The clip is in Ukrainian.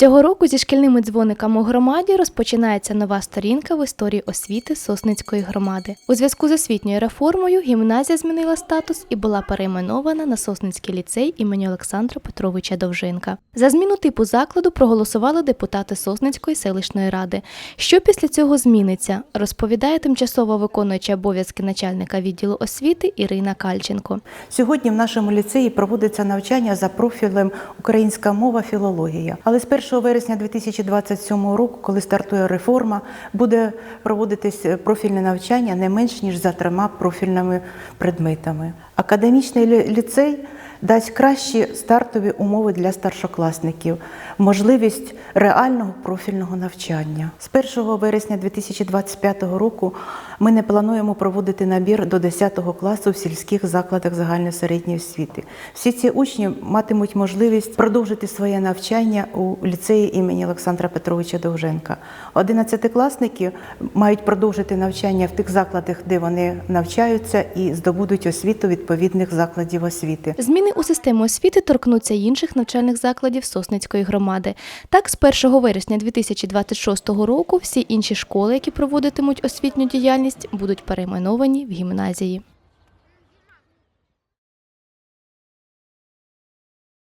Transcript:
Цього року зі шкільними дзвониками у громаді розпочинається нова сторінка в історії освіти Сосницької громади. У зв'язку з освітньою реформою гімназія змінила статус і була перейменована на Сосницький ліцей імені Олександра Петровича Довженка. За зміну типу закладу проголосували депутати Сосницької селищної ради. Що після цього зміниться, розповідає тимчасово виконуюча обов'язки начальника відділу освіти Ірина Кальченко. Сьогодні в нашому ліцеї проводиться навчання за профілем українська мова, філологія. Але з 1 вересня 2027 року, коли стартує реформа, буде проводитись профільне навчання не менш ніж за трьома профільними предметами. Академічний ліцей дасть кращі стартові умови для старшокласників, можливість реального профільного навчання. З 1 вересня 2025 року ми не плануємо проводити набір до 10 класу в сільських закладах загальної середньої освіти. Всі ці учні матимуть можливість продовжити своє навчання у ліцеї імені Олександра Петровича Довженка. Одинадцятикласники мають продовжити навчання в тих закладах, де вони навчаються, і здобудуть освіту відповідних закладів освіти. Зміни у систему освіти торкнуться інших навчальних закладів Сосницької громади. Так, з 1 вересня 2026 року всі інші школи, які проводитимуть освітню діяльність, будуть перейменовані в гімназії.